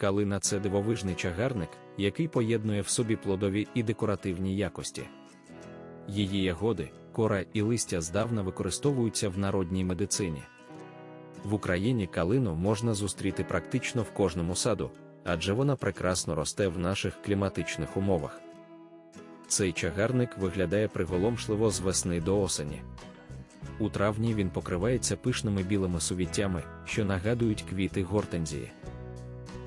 Калина це дивовижний чагарник, який поєднує в собі плодові і декоративні якості. Її ягоди, кора і листя здавна використовуються в народній медицині. В Україні калину можна зустріти практично в кожному саду, адже вона прекрасно росте в наших кліматичних умовах. Цей чагарник виглядає приголомшливо з весни до осені. У травні він покривається пишними білими сувіттями, що нагадують квіти гортензії.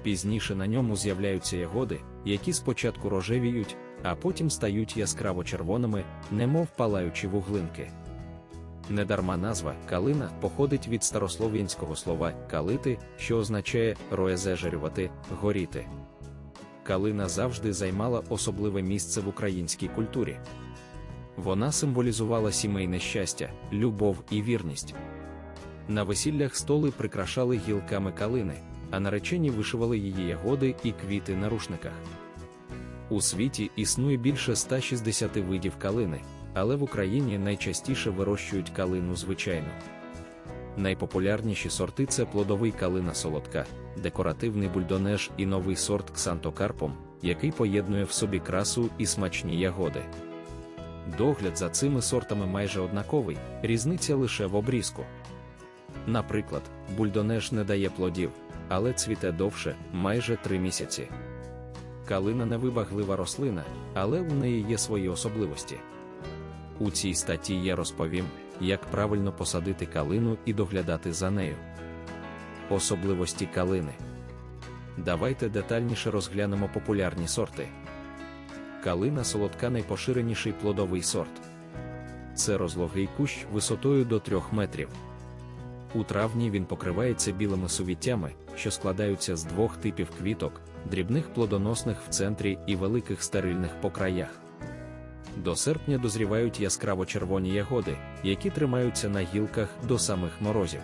Пізніше на ньому з'являються ягоди, які спочатку рожевіють, а потім стають яскраво червоними, немов палаючі вуглинки. Недарма назва калина походить від старослов'янського слова калити, що означає роезежерювати, горіти. Калина завжди займала особливе місце в українській культурі. Вона символізувала сімейне щастя, любов і вірність. На весіллях столи прикрашали гілками калини, а наречені вишивали її ягоди і квіти на рушниках. У світі існує більше 160 видів калини, але в Україні найчастіше вирощують калину звичайну. Найпопулярніші сорти це плодовий калина солодка, декоративний бульдонеж і новий сорт ксантокарпом, який поєднує в собі красу і смачні ягоди. Догляд за цими сортами майже однаковий, різниця лише в обрізку. Наприклад, бульдонеж не дає плодів, але цвіте довше, майже 3 місяці. Калина невибаглива рослина, але у неї є свої особливості. У цій статті я розповім, як правильно посадити калину і доглядати за нею. Особливості калини. Давайте детальніше розглянемо популярні сорти. Калина солодка найпоширеніший плодовий сорт. Це розлогий кущ висотою до 3 метрів. У травні він покривається білими сувіттями, що складаються з двох типів квіток, дрібних плодоносних в центрі і великих стерильних по краях. До серпня дозрівають яскраво червоні ягоди, які тримаються на гілках до самих морозів.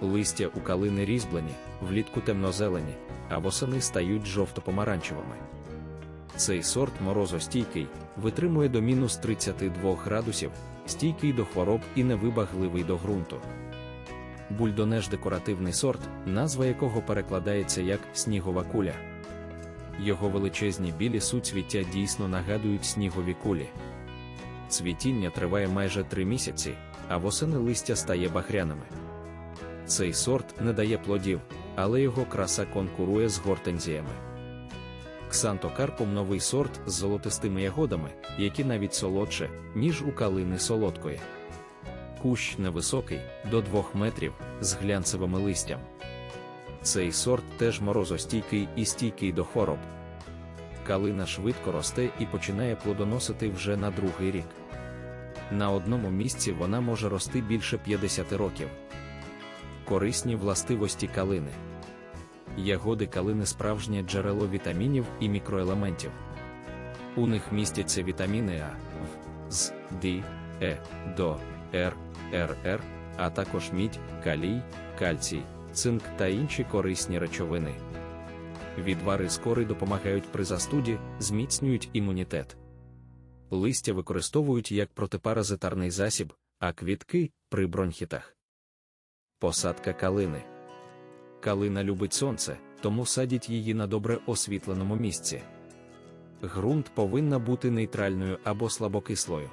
Листя у калини різьблені, влітку темнозелені, а восени стають жовто-помаранчевими. Цей сорт морозостійкий, витримує до мінус 32 градусів, стійкий до хвороб і невибагливий до ґрунту. Бульдонеж декоративний сорт, назва якого перекладається як снігова куля. Його величезні білі суцвіття дійсно нагадують снігові кулі. Цвітіння триває майже три місяці, а восени листя стає бахряними. Цей сорт не дає плодів, але його краса конкурує з гортензіями. Ксантокарпум новий сорт з золотистими ягодами, які навіть солодше, ніж у калини солодкої. Кущ невисокий, до 2 метрів, з глянцевими листям. Цей сорт теж морозостійкий і стійкий до хвороб. Калина швидко росте і починає плодоносити вже на другий рік. На одному місці вона може рости більше 50 років. Корисні властивості калини. Ягоди калини справжнє джерело вітамінів і мікроелементів. У них містяться вітаміни А, В, З, Д, Е, До, Р, РР, а також мідь, калій, кальцій, цинк та інші корисні речовини. Відвари з кори допомагають при застуді, зміцнюють імунітет. Листя використовують як протипаразитарний засіб, а квітки при бронхітах. Посадка калини. Калина любить сонце, тому садять її на добре освітленому місці. Грунт повинна бути нейтральною або слабокислою.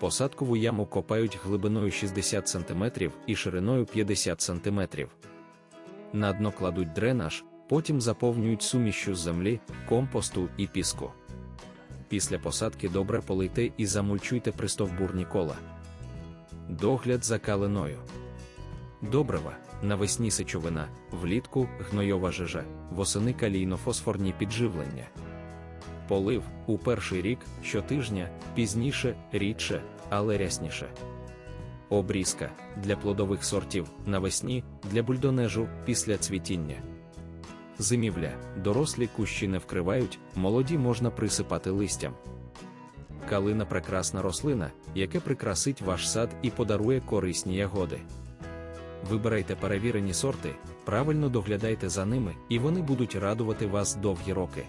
Посадкову яму копають глибиною 60 см і шириною 50 см. На дно кладуть дренаж, потім заповнюють сумішю з землі, компосту і піску. Після посадки добре полийте і замульчуйте пристовбурні кола. Догляд за калиною. Добрива, навесні сечовина, влітку гнойова жижа, восени калійно-фосфорні підживлення. Полив у перший рік щотижня, пізніше, рідше, але рясніше. Обрізка для плодових сортів навесні, для бульдонежу після цвітіння. Зимівля дорослі кущі не вкривають, молоді можна присипати листям. Калина прекрасна рослина, яке прикрасить ваш сад і подарує корисні ягоди. Вибирайте перевірені сорти, правильно доглядайте за ними, і вони будуть радувати вас довгі роки.